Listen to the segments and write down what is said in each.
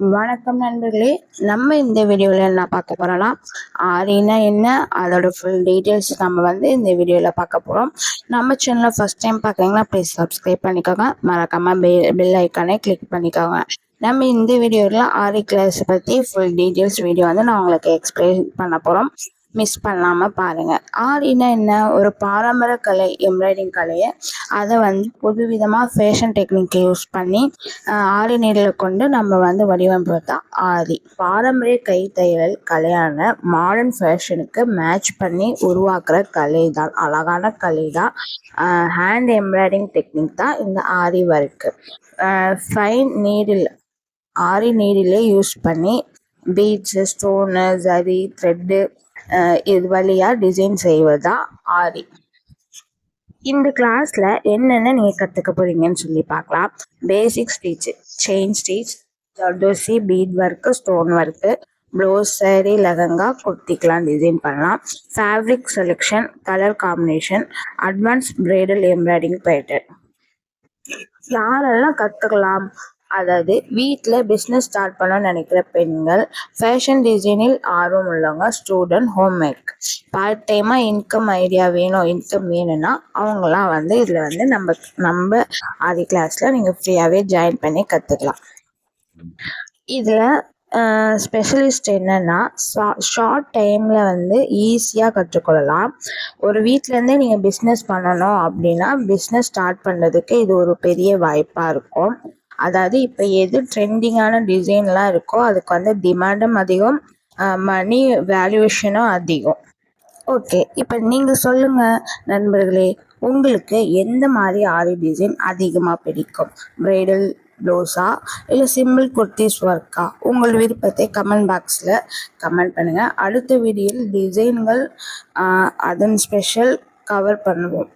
வணக்கம் நண்பர்களே. நம்ம இந்த வீடியோவில் என்ன பார்க்க போறோம்னா ஆரினா என்ன அதோட ஃபுல் டீட்டெயில்ஸ் நம்ம வந்து இந்த வீடியோவில் பார்க்க போகிறோம் நம்ம சேனலில் ஃபர்ஸ்ட் டைம் பார்க்குறீங்கன்னா ப்ளீஸ் சப்ஸ்கிரைப் பண்ணிக்கோங்க. மறக்காம பெல் பெல் ஐக்கானே கிளிக் பண்ணிக்கோங்க. நம்ம இந்த வீடியோவில் ஆரி கிளாஸ் பற்றி ஃபுல் டீட்டெயில்ஸ் வீடியோ வந்து நான் உங்களுக்கு எக்ஸ்பிளைன் பண்ண போகிறோம் மிஸ் பண்ணாமல் பாருங்கள் ஆரினா என்ன? ஒரு பாரம்பரிய கலை எம்ப்ராய்டிங் கலையை அதை வந்து புதுவிதமாக ஃபேஷன் டெக்னிக்கை யூஸ் பண்ணி ஆரி நீரில் கொண்டு நம்ம வந்து வடிவமைப்பு தான் ஆரி பாரம்பரிய கைத்தையல் கலையான மாடர்ன் ஃபேஷனுக்கு மேட்ச் பண்ணி உருவாக்குற கலை தான் அழகான கலை தான் ஹேண்ட் எம்ப்ராய்டிங் டெக்னிக் தான் இந்த ஆரி ஒர்க்கு ஃபைன் நீரில் ஆரி நீரிலே யூஸ் பண்ணி பீட்ஸு ஸ்டோனு ஜரி த்ரெட்டு இது வழியாக டிசைன் செய்வதா ஆரி. இந்த கிளாஸில் என்னென்ன நீங்கள் கற்றுக்க போகிறீங்கன்னு சொல்லி பார்க்கலாம். Basic stitch chain stitch zardosi bead work stone work blouse saree lehenga குர்த்திக்கெலாம் design பண்ணலாம். Fabric selection colour combination advance bridal embroidering pattern யாரெல்லாம் கற்றுக்கலாம் அதாவது வீட்டில் பிஸ்னஸ் ஸ்டார்ட் பண்ண நினைக்கிற பெண்கள் ஃபேஷன் டிசைனில் ஆர்வம் உள்ளவங்க ஸ்டூடெண்ட் ஹோம் மேக் பார்ட் டைமாக இன்கம் ஐடியா வேணும் இன்கம் வேணும்னா அவங்களாம் வந்து இதில் வந்து நம்ம நம்ம ஆதி கிளாஸில் நீங்கள் ஃப்ரீயாகவே ஜாயின் பண்ணி கற்றுக்கலாம் இதில் ஸ்பெஷலிஸ்ட் என்னன்னா ஷார்ட் டைமில் வந்து ஈஸியாக கற்றுக்கொள்ளலாம் ஒரு வீட்டிலேருந்தே நீங்கள் பிஸ்னஸ் பண்ணணும் அப்படின்னா பிஸ்னஸ் ஸ்டார்ட் பண்ணுறதுக்கு இது ஒரு பெரிய வாய்ப்பாக இருக்கும். அதாவது இப்போ எது ட்ரெண்டிங்கான டிசைன்லாம் இருக்கோ அதுக்கு வந்து டிமாண்டும் அதிகம் மணி வேல்யூவேஷனும் அதிகம். ஓகே இப்போ நீங்கள் சொல்லுங்கள் நண்பர்களே உங்களுக்கு எந்த மாதிரி ஆரி டிசைன் அதிகமாக பிடிக்கும்? பிரைடல் ப்ளவுஸா இல்லை சிம்பிள் குர்த்திஸ் ஒர்க்கா உங்கள் விருப்பத்தை கமெண்ட் பாக்ஸில் கமெண்ட் பண்ணுங்கள் அடுத்த வீடியோவில் டிசைன்கள் அதன் ஸ்பெஷல் கவர் பண்ணுவோம்.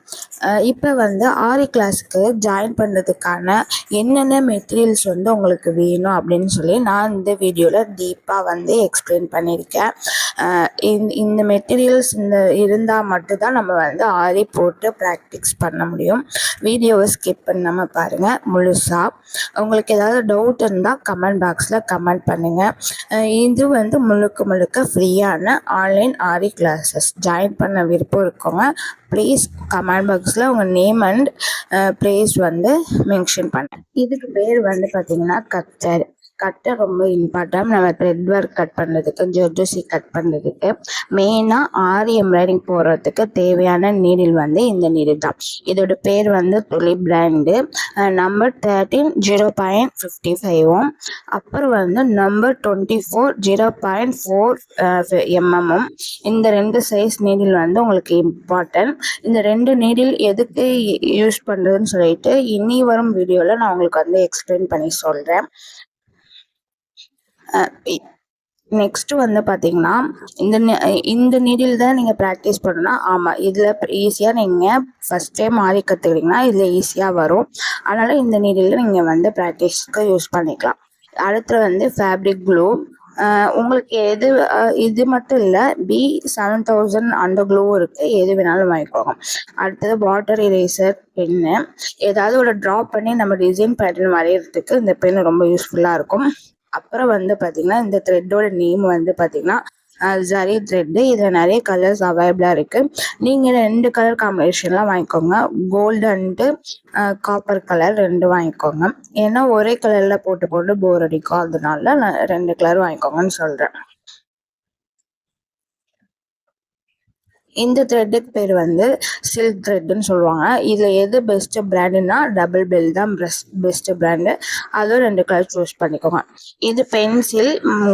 இப்போ வந்து ஆரி கிளாஸுக்கு ஜாயின் பண்ணுறதுக்கான என்னென்ன மெட்டீரியல்ஸ் வந்து உங்களுக்கு வேணும் அப்படின்னு சொல்லி நான் இந்த வீடியோவில் டீப்பாக வந்து எக்ஸ்பிளைன் பண்ணியிருக்கேன். இந்த இந்த மெட்டீரியல்ஸ் இந்த இருந்தால் மட்டும்தான் நம்ம வந்து ஆரி போட்டு ப்ராக்டிஸ் பண்ண முடியும். வீடியோவை ஸ்கிப் பண்ணாமல் பாருங்கள் முழுசாக உங்களுக்கு ஏதாவது டவுட் இருந்தால் கமெண்ட் பாக்ஸில் கமெண்ட் பண்ணுங்கள் இது வந்து முழுக்க முழுக்க ஃப்ரீயான ஆன்லைன் ஆரி கிளாஸஸ் ஜாயின் பண்ண விருப்பம் இருக்கவங்க ப்ளீஸ் கமெண்ட் பாக்ஸில் உங்கள் நேம் அண்ட் ப்ளேஸ் வந்து மென்ஷன் பண்ணேன் இதுக்கு பேர் வந்து பார்த்தீங்கன்னா கத்தர். கட்டை ரொம்ப இம்பார்ட்டன்ட் நம்ம த்ரெட் ஒர்க் கட் பண்ணுறதுக்கு ஜொர்ஜோசி கட் பண்ணுறதுக்கு மெயினாக ஆரி எம்ப்ராய்டிங் போடுறதுக்கு தேவையான நீடில் வந்து இந்த நீடில் தான். இதோட பேர் வந்து துளி brand number thirteen zero point fifty ஃபைவும் அப்புறம் வந்து number twenty four zero point four எம்எம்மும் இந்த ரெண்டு சைஸ் நீடில் வந்து உங்களுக்கு இம்பார்ட்டன்ட் இந்த ரெண்டு நீடில் எதுக்கு யூஸ் பண்ணுறதுன்னு சொல்லிட்டு இனி வரும் வீடியோவில் நான் உங்களுக்கு வந்து எக்ஸ்பிளைன் பண்ணி சொல்கிறேன் நெக்ஸ்ட் வந்து பார்த்தீங்கன்னா இந்த இந்த நீடில் தான் நீங்கள் ப்ராக்டிஸ் பண்ணணும் ஆமாம் இதில் ஈஸியாக நீங்கள் ஃபஸ்ட் டைம் ஆடி கற்றுக்கிட்டிங்கன்னா இதில் ஈஸியாக வரும். அதனால் இந்த நீடில் நீங்கள் வந்து ப்ராக்டிஸ்க்கு யூஸ் பண்ணிக்கலாம். அடுத்து வந்து ஃபேப்ரிக் க்ளூ உங்களுக்கு எது இது மட்டும் இல்லை பி செவன் தௌசண்ட் அந்த க்ளூ இருக்குது எது வேணாலும் வாங்கிக்கோங்க. அடுத்தது வாட்டர் இரேசர் பென்னு ஏதாவது ஒரு ட்ராப் பண்ணி நம்ம டிசைன் பேட்டர்ன் வரைகிறதுக்கு இந்த பென் ரொம்ப யூஸ்ஃபுல்லாக இருக்கும். அப்புறம் வந்து பார்த்தீங்கன்னா இந்த த்ரெட்டோட நேம் வந்து பார்த்தீங்கன்னா ஜரி த்ரெட்டு இதில் நிறைய கலர்ஸ் அவைலபிளாக இருக்குது நீங்கள் ரெண்டு கலர் காம்பினேஷன்லாம் வாங்கிக்கோங்க. கோல்டு அண்டு காப்பர் கலர் ரெண்டு வாங்கிக்கோங்க. ஏன்னா ஒரே கலரில் போட்டு போட்டு போர் அடிக்கும். அதனால நான் ரெண்டு கலர் வாங்கிக்கோங்கன்னு சொல்கிறேன் இந்த த்ரெட்டுக்கு பேர் வந்து சில்க் த்ரெட்டுன்னு சொல்லுவாங்க. இதில் எது பெஸ்ட்டு பிராண்டுன்னா டபுள் பெல் தான் பெஸ்ட் பெஸ்ட்டு பிராண்டு அதுவும் ரெண்டு கலர் சூஸ் பண்ணிக்கோங்க. இது பென்சில்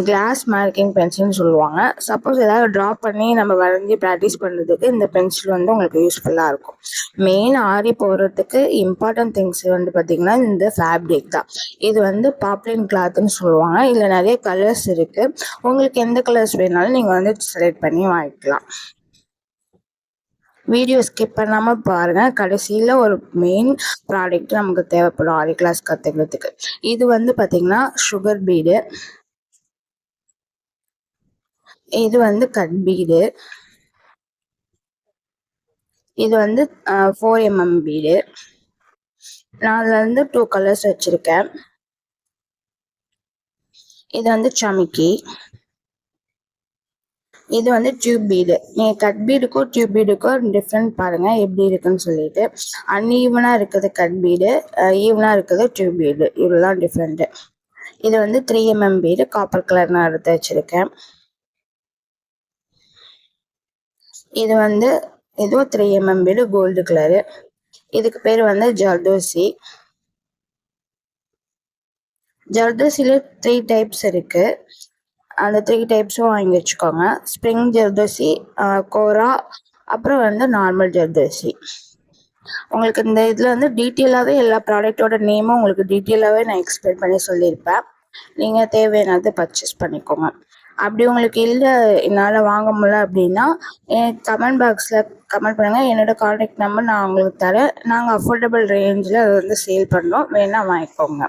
கிளாஸ் மார்க்கிங் பென்சில்னு சொல்லுவாங்க. சப்போஸ் ஏதாவது ட்ரா பண்ணி நம்ம வரைஞ்சி ப்ராக்டிஸ் பண்ணுறதுக்கு இந்த பென்சில் வந்து உங்களுக்கு யூஸ்ஃபுல்லாக இருக்கும். மெயின் ஆரி போடுறதுக்கு இம்பார்ட்டன்ட் திங்ஸ் வந்து பார்த்திங்கன்னா இந்த ஃபேப்ரிக் தான். இது வந்து பாப்ளின் கிளாத்துன்னு சொல்லுவாங்க. இதில் நிறைய கலர்ஸ் இருக்குது உங்களுக்கு எந்த கலர்ஸ் வேணாலும் நீங்கள் வந்து செலக்ட் பண்ணி வாங்கிக்கலாம். வீடியோ ஸ்கிப் பண்ணாமல் பாருங்கள் கடைசியில் ஒரு மெயின் ப்ராடக்ட் நமக்கு தேவைப்படும். ஆரி கிளாஸ் கற்றுக்கிறதுக்கு இது வந்து பார்த்திங்கன்னா சுகர் பீடு இது வந்து கட் பீடு இது வந்து ஃபோர் எம்எம் பீடு நான் அதில் வந்து டூ கலர்ஸ் வச்சுருக்கேன். இது வந்து சமிக்கி இது வந்து டியூப் பீடு நீங்கள் கட் பீடுக்கும் டியூப் பீடுக்கும் டிஃப்ரெண்ட் பாருங்கள் எப்படி இருக்குன்னு சொல்லிட்டு. அன்ஈவனாக இருக்குது கட் பீடு ஈவனாக இருக்குது டியூப் பீடு இவ்வளோதான் டிஃப்ரெண்ட்டு இது வந்து three MM bead copper colour நான் எடுத்து வச்சுருக்கேன். இது வந்து இதுவும் three MM bead gold colour இதுக்கு பேர் வந்து ஜர்தோசி. ஜர்தோசியில் த்ரீ டைப்ஸ் இருக்கு. அந்த த்ரீ டைப்ஸும் வாங்கி வச்சுக்கோங்க. ஸ்ப்ரிங் ஜர்தோசி கோரா அப்புறம் வந்து நார்மல் ஜர்தோசி. உங்களுக்கு இந்த இதில் வந்து டீட்டெயிலாகவே எல்லா ப்ராடக்டோட நேமும் உங்களுக்கு டீட்டெயிலாகவே நான் எக்ஸ்பிளைன் பண்ணி சொல்லியிருப்பேன். நீங்கள் தேவையானது பர்ச்சேஸ் பண்ணிக்கோங்க. அப்படி உங்களுக்கு இல்லை என்னால் வாங்க முடியல அப்படின்னா கமெண்ட் பாக்ஸில் கமெண்ட் பண்ணுங்கள் என்னோடய கான்டாக்ட் நம்பர் நான் உங்களுக்கு தரேன். நாங்கள் அஃபோர்டபுள் ரேஞ்சில் அதை வந்து சேல் பண்ணுறோம் வேணால் வாங்கிக்கோங்க.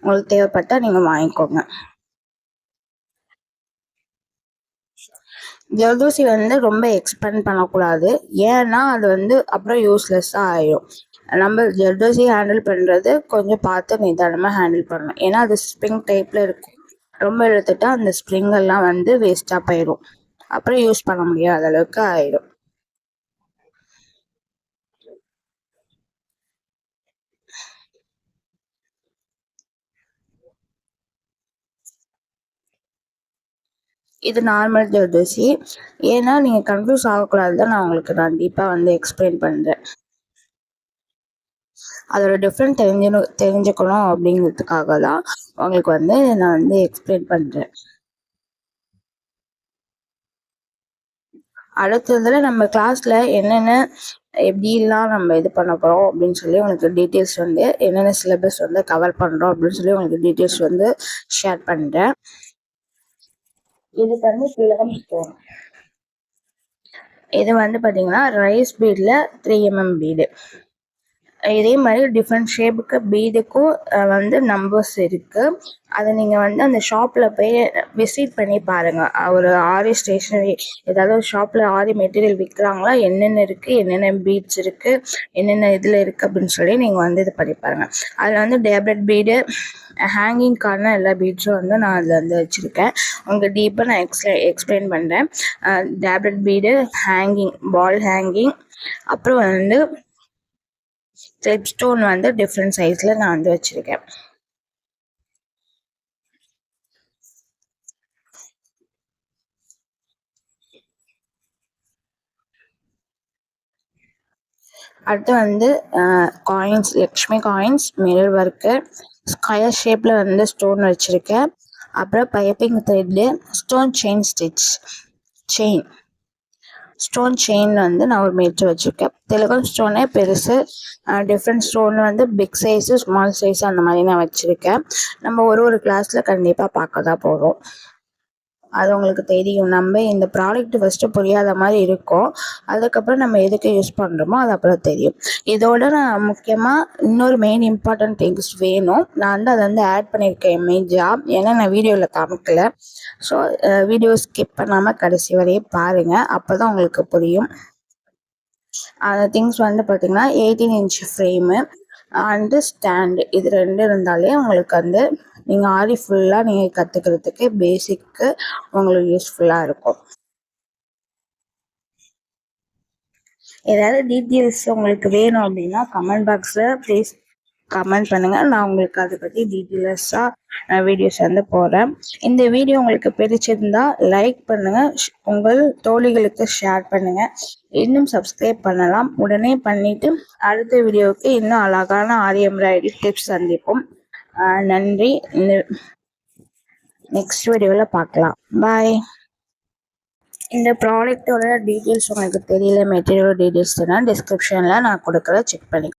உங்களுக்கு தேவைப்பட்டால் நீங்கள் வாங்கிக்கோங்க. ஜலதோசி வந்து ரொம்ப எக்ஸ்பெண்ட் பண்ணக்கூடாது. ஏன்னா அது வந்து அப்புறம் யூஸ்லெஸ்ஸாக ஆயிடும் நம்ம ஜர்தோசி ஹேண்டில் பண்ணுறது கொஞ்சம் பார்த்து நிதானமாக ஹேண்டில் பண்ணணும். ஏன்னா அது ஸ்ப்ரிங் டைப்பில் இருக்கும். ரொம்ப எடுத்துட்டா அந்த ஸ்ப்ரிங்கெல்லாம் வந்து வேஸ்ட்டாக போயிடும் அப்புறம் யூஸ் பண்ண முடியாத அளவுக்கு ஆயிடும் இது நார்மல் ஜர்தோசி ஏன்னா நீங்கள் கன்ஃபியூஸ் ஆகக்கூடாது தான் நான் உங்களுக்கு கண்டிப்பாக வந்து எக்ஸ்பிளைன் பண்ணுறேன் அதோட டிஃப்ரெண்ட் தெரிஞ்சு தெரிஞ்சுக்கணும் அப்படிங்கிறதுக்காக தான் உங்களுக்கு வந்து நான் வந்து எக்ஸ்பிளைன் பண்ணுறேன் அடுத்ததுல நம்ம கிளாஸ்ல என்னென்ன எப்படிலாம் நம்ம இது பண்ண போகிறோம் அப்படின்னு சொல்லி உங்களுக்கு டீட்டெயில்ஸ் வந்து என்னென்ன சிலபஸ் வந்து கவர் பண்ணுறோம் அப்படின்னு சொல்லி உங்களுக்கு டீட்டெயில்ஸ் வந்து ஷேர் பண்ணுறேன் இதுக்கு வந்து சிலபஸ் போகும் இது வந்து பார்த்தீங்கன்னா ரைஸ் பீடில் த்ரீ எம்எம் பீடு இதே மாதிரி டிஃப்ரெண்ட் ஷேப்புக்கு பீடுக்கும் வந்து நம்பர்ஸ் இருக்குது அதை நீங்கள் வந்து அந்த ஷாப்பில் போய் விசிட் பண்ணி பாருங்கள் ஒரு ஆரி ஸ்டேஷனரி ஏதாவது ஒரு ஷாப்பில் ஆரி மெட்டீரியல் விற்கிறாங்களா என்னென்ன இருக்குது என்னென்ன பீட்ஸ் இருக்குது என்னென்ன இதில் இருக்குது அப்படின்னு சொல்லி நீங்கள் வந்து இது பண்ணி பாருங்கள் அதில் வந்து டேப்லெட் பீடு ஹேங்கிங்க்கான எல்லா பீட்ஸும் வந்து நான் அதில் வந்து வச்சுருக்கேன். உங்களுக்கு டீப்பாக நான் எக்ஸ்பிளை எக்ஸ்பிளைன் பண்ணுறேன் tablet bead hanging ball hanging அப்புறம் வந்து ஸ்டெப் ஸ்டோன் வந்து டிஃப்ரெண்ட் சைஸில் நான் வந்து வச்சுருக்கேன். அடுத்து வந்து coins Lakshmi coins mirror work square ஷேப்பில் வந்து ஸ்டோன் வச்சுருக்கேன். அப்புறம் piping thread stone chain stitch chain stone chain வந்து நான் ஒரு மீட்டர் வச்சுருக்கேன். திலகம் ஸ்டோனே பெருசு டிஃப்ரெண்ட் ஸ்டோன் வந்து பிக் சைஸு ஸ்மால் சைஸ் அந்த மாதிரி நான் வச்சுருக்கேன். நம்ம ஒரு ஒரு கிளாஸில் கண்டிப்பாக பார்க்க தான் போகிறோம் அது உங்களுக்கு தெரியும். நம்ம இந்த ப்ராடக்ட் ஃபஸ்ட்டு புரியாத மாதிரி இருக்கும். அதுக்கப்புறம் நம்ம எதுக்கு யூஸ் பண்ணுறோமோ அது அப்புறம் தெரியும். இதோட நான் முக்கியமாக இன்னொரு மெயின் இம்பார்ட்டன்ட் திங்ஸ் வேணும். நான் வந்து அதை வந்து ஆட் பண்ணியிருக்கேன் இமேஜாக ஏன்னா நான் வீடியோவில் காமிக்கல. ஸோ வீடியோ ஸ்கிப் பண்ணாமல் கடைசி வரையே பாருங்கள் அப்போ தான் உங்களுக்கு புரியும். அந்த திங்ஸ் வந்து பார்த்திங்கன்னா eighteen inch frame and stand இது ரெண்டு இருந்தாலே உங்களுக்கு வந்து நீங்கள் ஆரி ஃபுல்லாக நீங்கள் கற்றுக்கிறதுக்கு பேசிக்கு உங்களுக்கு யூஸ்ஃபுல்லாக இருக்கும். ஏதாவது டீட்டெயில்ஸ் உங்களுக்கு வேணும் அப்படின்னா கமெண்ட் பாக்ஸில் ப்ளீஸ் கமெண்ட் பண்ணுங்கள் நான் உங்களுக்கு அதை பற்றி டீட்டெயில்ஸாக வீடியோஸ் வந்து போகிறேன் இந்த வீடியோ உங்களுக்கு பிடிச்சிருந்தா லைக் பண்ணுங்கள் உங்கள் தோழிகளுக்கு ஷேர் பண்ணுங்கள் இன்னும் சப்ஸ்கிரைப் பண்ணலாம். உடனே பண்ணிவிட்டு அடுத்த வீடியோவுக்கு இன்னும் அழகான ஆரி எம்ப்ராய்டரி டிப்ஸ் சந்திப்போம். நன்றி. நெக்ஸ்ட் வீடியோவில் பார்க்கலாம். பாய் இந்த ப்ராடக்டோட டீட்டெயில்ஸ் உங்களுக்கு தெரியல மெட்டீரியல் டீட்டெயில்ஸ்னால் டிஸ்கிரிப்ஷனில் நான் கொடுக்குற செக் பண்ணி